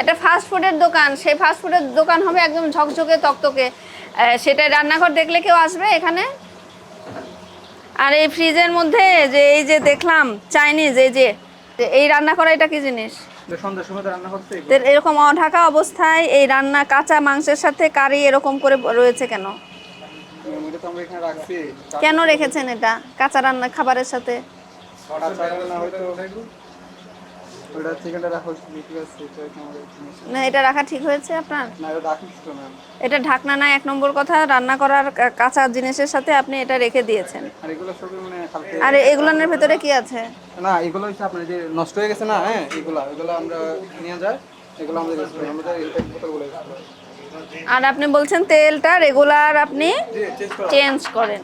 এটা ফাস্ট ফুডের দোকান সেই ফাস্ট ফুডের দোকান হবে একদম ঝকঝকে তকতকে। সেটা রান্নাঘর দেখলে কেউ আসবে এখানে? আর এই ফ্রিজের মধ্যে যে এই যে দেখলাম চাইনিজ এই যে এই রান্না করা এটা কি জিনিস? এরকম অঢাকা অবস্থায় এই রান্না কাঁচা মাংসের সাথে কারি এরকম করে রয়েছে কেন? কেন রেখেছেন এটা কাঁচা রান্না খাবারের সাথে? রাখা ঠিক আছে এটা না এটা রাখা ঠিক হয়েছে আপনার? না এটা ম্যাম ঢাকনা না এক নম্বর কথা রান্না করার কাঁচা জিনিসের সাথে আপনি এটা রেখে দিয়েছেন। আর এগুলো সবই মানে হালকা আর এগুলোর ভেতরে কি আছে? না এগুলো হচ্ছে আপনার যে নষ্ট হয়ে গেছে না হ্যাঁ এগুলা এগুলো আমরা নিয়ে যাই এগুলো আমাদের আমাদের এই বোতলগুলো আর আপনি বলছেন তেলটা রেগুলার আপনি। চেঞ্জ করেন।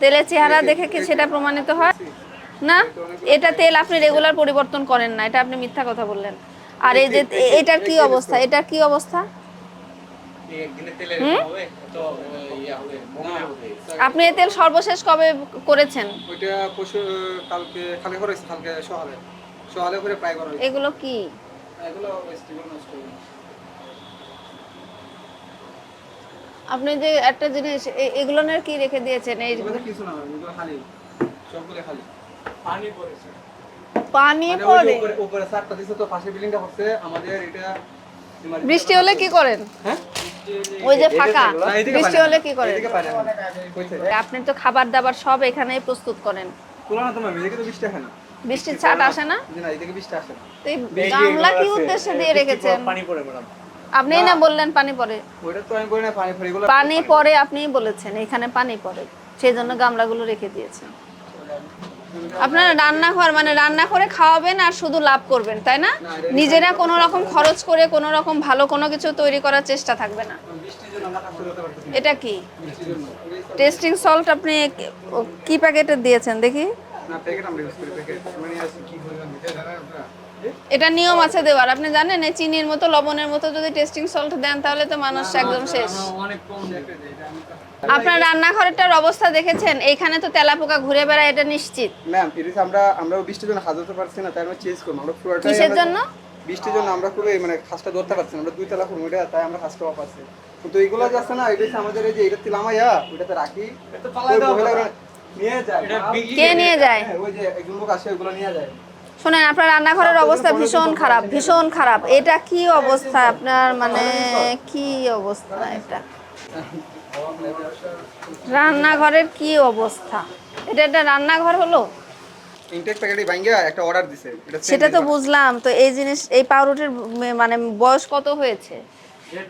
তেলের চেহারা দেখে কি সেটা প্রমাণিত হয়? না এটা তেল আপনি রেগুলার পরিবর্তন করেন না এটা আপনি মিথ্যা কথা বললেন। আর এই যে এটার কি অবস্থা? এটার কি অবস্থা? আপনি এই তেল সর্বশেষ কবে করেছেন? ওইটা পশু কালকে কালকে করেছে কালকে সকালে। সকালে করে প্রায় করা এগুলো কি? এগুলো নষ্ট আপনি যে একটা জিনিস এ- এগুলোনের কি রেখে দিয়েছেন? এই কিছু না এগুলো খালি। সবগুলো খালি। পানি পড়েছে। পানি মানে পড়ে? উপরে দিছে তো পাশে বিল্ডিংটা হচ্ছে আমাদের এটা বৃষ্টি হলে কি করেন? হ্যাঁ? ওই যে ফাঁকা। বৃষ্টি হলে কি করেন? আপনি তো খাবার দাবার সব এখানেই প্রস্তুত করেন। বৃষ্টির ছাট আসে না? না এদিকে বৃষ্টি আসে তো গামলা কি উদ্দেশ্যে দিয়ে রেখেছেন? পানি পড়ে ম্যাডাম। আপনি না বললেন পানি পড়ে। ওইটা তো আমি বলি না পানি পড়ে আপনি বলেছেন এখানে পানি পড়ে। সেই জন্য গামলাগুলো রেখে দিয়েছেন। আপনারা রান্নাঘর মানে রান্না করে খাওয়াবেন আর শুধু লাভ করবেন, তাই না? নিজেরা কোনো রকম খরচ করে, কোনো রকম ভালো কোনো কিছু তৈরি করার চেষ্টা থাকবে না। এটা কি? টেস্টিং সল্ট আপনি কি প্যাকেটে দিয়েছেন? দেখি। মানে এটা নিয়ম আছে দেওয়ার আপনি জানেন এই চিনির মতো লবণের মতো যদি টেস্টিং সল্ট দেন তাহলে তো মানুষ একদম শেষ। আপনার রান্নাঘরটার অবস্থা দেখেছেন? এইখানে তো তেলাপোকা ঘুরে বেড়ায় এটা নিশ্চিত। ম্যাম ফিরিস আমরা আমরা বৃষ্টির জন্য হাজাতে পারছি না তাই আমরা চেঞ্জ করব আমরা পুরোটাই কিসের জন্য? বৃষ্টির জন্য আমরা খুবই মানে খাসটা ধরতে পারছি না আমরা দুই তলা করব এটা তাই আমরা খাসটা অফ আছে। কিন্তু এইগুলো যাচ্ছে না এটা আমাদের এই যে এটা তিলামাইয়া ওইটাতে রাখি। কে নিয়ে যায়? ওই যে একজন লোক আসে ওইগুলো নিয়ে যায়। শোনেন আপনার রান্নাঘরের অবস্থা ভীষণ খারাপ ভীষণ খারাপ। এটা কি অবস্থা আপনার? মানে কি অবস্থা এটা? রান্নাঘরের কি অবস্থা? এটা একটা রান্নাঘর হলো? ইনটেক প্যাকেটে ভাঙ্গিয়া একটা অর্ডার দিছে। সেটা তো বুঝলাম। তো এই জিনিস এই পাউরুটির মানে বয়স কত হয়েছে?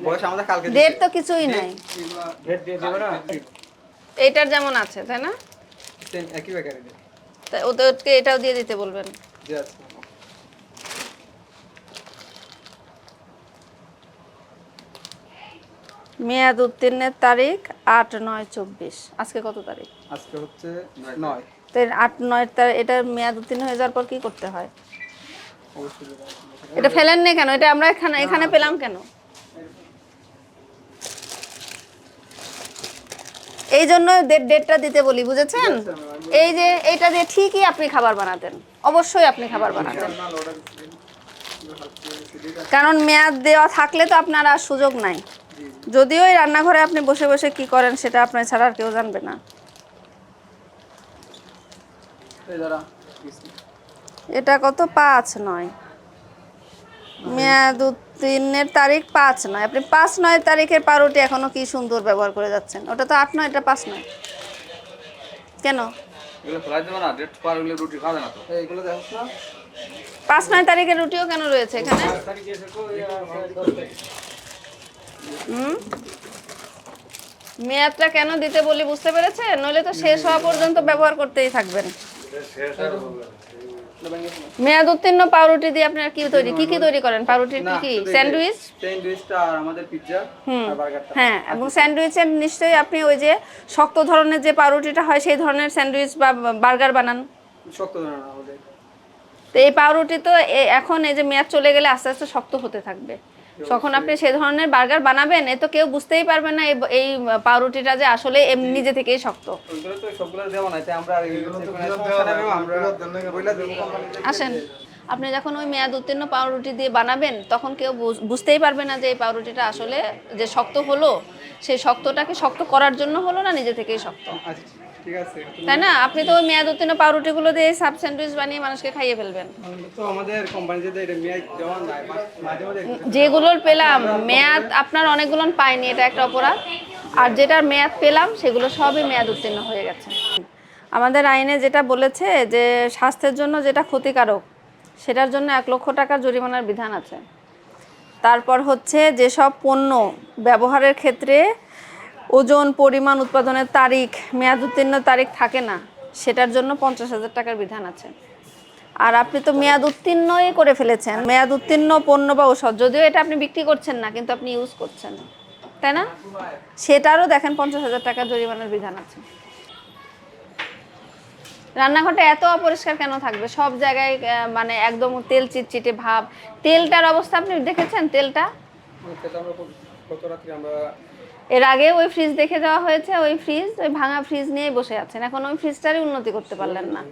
বয়স আমাদের কালকে ডেট তো কিছুই নাই। ডেট দিয়ে দেবে না? এইটার যেমন আছে তাই না? সেম একই প্যাকেটে তাই ওদেরকে এটাও দিয়ে দিতে বলবেন। জি মেয়াদ উত্তীর্ণের তারিখ আট নয় চব্বিশ। আজকে কত তারিখ? আজকে হচ্ছে নয়। তো আট নয় তার এটার মেয়াদ উত্তীর্ণ হয়ে যাওয়ার পর কি করতে হয়? এটা ফেলেন নি কেন? এটা আমরা এখানে এখানে পেলাম কেন? এই জন্য ডেটটা দিতে বলি বুঝেছেন? এই যে এইটা দিয়ে ঠিকই আপনি খাবার বানাতেন। অবশ্যই আপনি খাবার বানাতেন। কারণ মেয়াদ দেওয়া থাকলে তো আপনার আর সুযোগ নাই। যদিও এই রান্নাঘরে আপনি বসে বসে কি করেন সেটা আপনার ছাড়া আর কেউ জানবে না। এটা কত? পাঁচ নয়। মেয়াদ উত্তীর্ণের তারিখ পাঁচ নয়। আপনি পাঁচ নয় তারিখের পাউরুটি এখনও কি সুন্দর ব্যবহার করে যাচ্ছেন? ওটা তো আট নয় এটা পাঁচ নয়। কেন? এগুলো ফেলাই দেবে না ডেট পার হলে রুটি খাবে না তো। এইগুলো দেখো না। পাঁচ নয় তারিখের রুটিও কেন রয়েছে এখানে? হুম? মেয়াদটা কেন দিতে বলি বুঝতে পেরেছেন? নইলে তো শেষ হওয়া পর্যন্ত ব্যবহার করতেই থাকবেন। মেয়াদ উত্তীর্ণ পাউরুটি দিয়ে আপনারা কি তৈরি? কি কি তৈরি করেন? পাউরুটির কি কি? স্যান্ডউইচ? স্যান্ডউইচটা আর আমাদের পিৎজা আর বার্গারটা। হ্যাঁ এবং স্যান্ডউইচে নিশ্চয়ই আপনি ওই যে শক্ত ধরনের যে পাউরুটিটা হয় সেই ধরনের স্যান্ডউইচ বা বার্গার বানান। শক্ত ধরনের আমাদের তো এই পাউরুটি তো এখন এই যে মেয়াদ চলে গেলে আস্তে আস্তে শক্ত হতে থাকবে। তখন আপনি সেই ধরনের বার্গার বানাবেন এ তো কেউ বুঝতেই পারবে না এই- এই পাউরুটিটা যে আসলে এমনি নিজে থেকেই শক্ত। আসেন আপনি যখন ওই মেয়াদ উত্তীর্ণ পাউরুটি দিয়ে বানাবেন তখন কেউ বুঝ- বুঝতেই পারবে না যে এই পাউরুটিটা আসলে যে শক্ত হলো সেই শক্তটাকে শক্ত করার জন্য হলো না নিজে থেকেই শক্ত? আচ্ছা আছে তাই না? আপনি তো ওই মেয়াদ উত্তীর্ণ পাউরুটিগুলো দিয়ে সাব স্যান্ডউইচ বানিয়ে মানুষকে খাইয়ে ফেলবেন। তো আমাদের কোম্পানিতে এটা মেয়াদ দেওয়া নাই মাঝে মাঝে যেগুলোর পেলাম মেয়াদ আপনার অনেকগুলো পাইনি এটা একটা অপরাধ। আর যেটার মেয়াদ পেলাম সেগুলো সবই মেয়াদ উত্তীর্ণ হয়ে গেছে। আমাদের আইনে যেটা বলেছে যে স্বাস্থ্যের জন্য যেটা ক্ষতিকারক সেটার জন্য এক লক্ষ টাকার জরিমানার বিধান আছে। তারপর হচ্ছে যেসব পণ্য ব্যবহারের ক্ষেত্রে ওজন, পরিমাণ, উৎপাদনের তারিখ, মেয়াদ উত্তীর্ণ তারিখ থাকে না। সেটার জন্য পঞ্চাশ হাজার টাকার বিধান আছে। আর আপনি তো মেয়াদ উত্তীর্ণই করে ফেলেছেন। মেয়াদ উত্তীর্ণ, পণ্য বা ঔষধ, যদিও এটা আপনি বিক্রি করছেন না, কিন্তু আপনি ইউজ করছেন। তাই না? সেটারও দেখেন পঞ্চাশ হাজার টাকা জরিমানার বিধান আছে। রান্নাঘরটা এত অপরিষ্কার কেন থাকবে? সব জায়গায় মানে একদম তেল চিটচিটে ভাব। তেলটার অবস্থা আপনি দেখেছেন তেলটা? এর আগে ওই ফ্রিজ দেখে দেওয়া হয়েছে, ওই ফ্রিজ ওই ভাঙা ফ্রিজ নিয়ে বসে আছেন। এখন ওই ফ্রিজটারই উন্নতি করতে পারলেন না।